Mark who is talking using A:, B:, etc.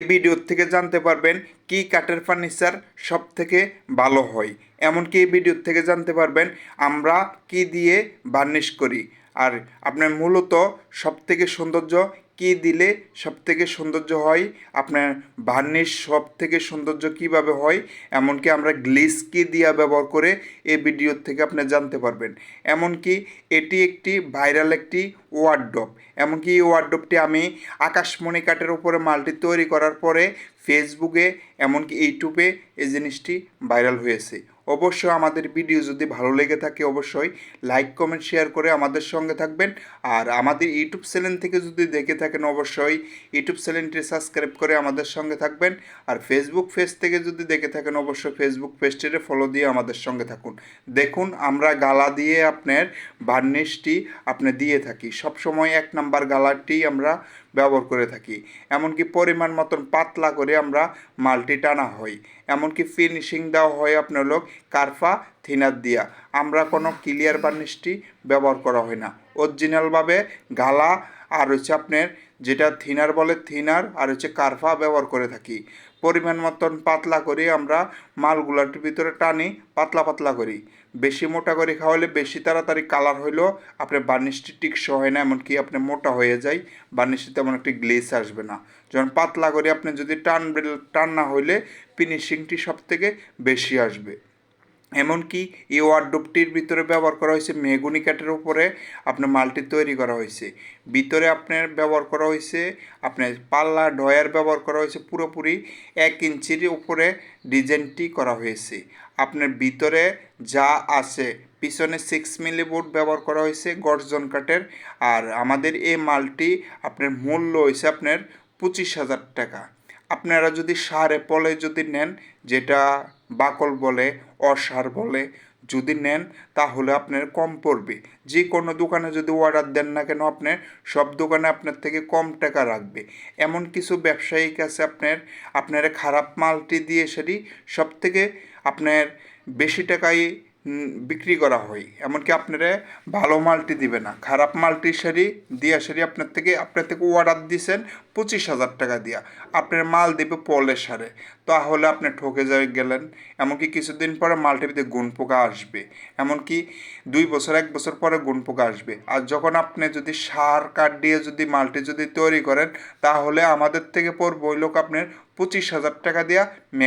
A: Video থেকে জানতে পারবেন কি কাঠের ফার্নিচার সব থেকে ভালো হয়। এমনকি এই ভিডিও থেকে জানতে পারবেন আমরা কি দিয়ে বার্নিশ করি। আর আপনার মূলত সব থেকে সৌন্দর্য কি দিলে সব থেকে সৌন্দর্য হয়? আপনার বার্নিশ সব থেকে সৌন্দর্য কীভাবে হয়? এমনকি আমরা গ্লিস কি দিয়া ব্যবহার করে এই ভিডিও থেকে আপনি জানতে পারবেন। এমনকি এটি একটি ভাইরাল একটি ওয়ার্ড্রপ এমনকি এই ওয়ার্ড্রপটি আমি আকাশমণি কাঠের উপরে মালটি তৈরি করার পরে ফেসবুকে এমনকি ইউটিউবে এই জিনিসটি ভাইরাল হয়েছে। অবশ্যই আমাদের ভিডিও যদি ভালো লেগে থাকে অবশ্যই লাইক কমেন্ট শেয়ার করে আমাদের সঙ্গে থাকবেন। আর আমাদের ইউটিউব চ্যানেল থেকে যদি দেখে থাকেন অবশ্যই ইউটিউব চ্যানেলটি সাবস্ক্রাইব করে আমাদের সঙ্গে থাকবেন। আর ফেসবুক পেজ থেকে যদি দেখে থাকেন অবশ্যই ফেসবুক পেজটিতে ফলো দিয়ে আমাদের সঙ্গে থাকুন। দেখুন, আমরা গালা দিয়ে আপনার বার্নিশটি আপনি দিয়ে থাকি। সবসময় এক নাম্বার গালাটি আমরা ব্যবহার করে থাকি। এমনকি পরিমাণ মতন পাতলা করে আমরা মালটি টানা হই এমনকি ফিনিশিং দেওয়া হয় আপনার লোক কারফা, থিনার দিয়া। আমরা কোনো ক্লিয়ার বার্নিশটি ব্যবহার করা হয় না। অরিজিনালভাবে গালা আর হচ্ছে আপনার যেটা থিনার বলে থিনার আর হচ্ছে কারফা ব্যবহার করে থাকি। পরিমাণ মতন পাতলা করে আমরা মালগুলার ভিতরে টানি, পাতলা পাতলা করি। বেশি মোটা করে খাওয়ালে বেশি তাড়াতাড়ি কালার হইলেও আপনার বার্নিশটি টিকসো হয় না, এমনকি আপনি মোটা হয়ে যায় বার্নিশটি তেমন একটি গ্লেস আসবে না। যখন পাতলা করে আপনি যদি টান টান না হইলে ফিনিশিংটি সব থেকে বেশি আসবে। এমনকি এই ওয়ার্ডরোবটির ভিতরে ব্যবহার করা হয়েছে মেগুনি কাঠের উপরে আপনার মালটি তৈরি করা হয়েছে। ভিতরে আপনার ব্যবহার করা হয়েছে, আপনার পাল্লা ডয়ার ব্যবহার করা হয়েছে, পুরোপুরি এক ইঞ্চির উপরে ডিজাইনটি করা হয়েছে। আপনার ভিতরে যা আছে, পিছনে সিক্স মিলি বোর্ড ব্যবহার করা হয়েছে গর্জন কাঠের, আর আমাদের এই মালটি আপনার মূল্য হয়েছে আপনার পঁচিশ হাজার টাকা। আপনারা যদি সারে পলে যদি নেন, যেটা বাকল বলে, অসার বলে যদি নেন, তাহলে আপনার কম পড়বে। যে কোনো দোকানে যদি অর্ডার দেন না কেন আপনার, সব দোকানে আপনার থেকে কম টাকা রাখবে। এমন কিছু ব্যবসায়িক আছে আপনার, আপনারা খারাপ মালটি দিয়ে সেটি সব থেকে আপনার বেশি টাকায় বিক্রি করা হয়। এমনকি আপনারা ভালো মালটি দিবে না। খারাপ মালটি সারি, দিয়া সারি আপনার থেকে আপনার থেকে অর্ডার দিয়েছেন পঁচিশ হাজার টাকা দিয়া। আপনার মাল দেবে পলে সারে। তাহলে আপনি ঠকে যাই গেলেন। এমনকি কিছুদিন পরে মালটিতে গুণ পোকা আসবে। এমনকি দুই বছর, এক বছর পরে গুণ পোকা আসবে। আর যখন আপনি যদি সার কাঠ দিয়ে যদি মালটি যদি তৈরি করেন, তাহলে আমাদের থেকে পর ওই লোক আপনার পঁচিশ হাজার টাকা মে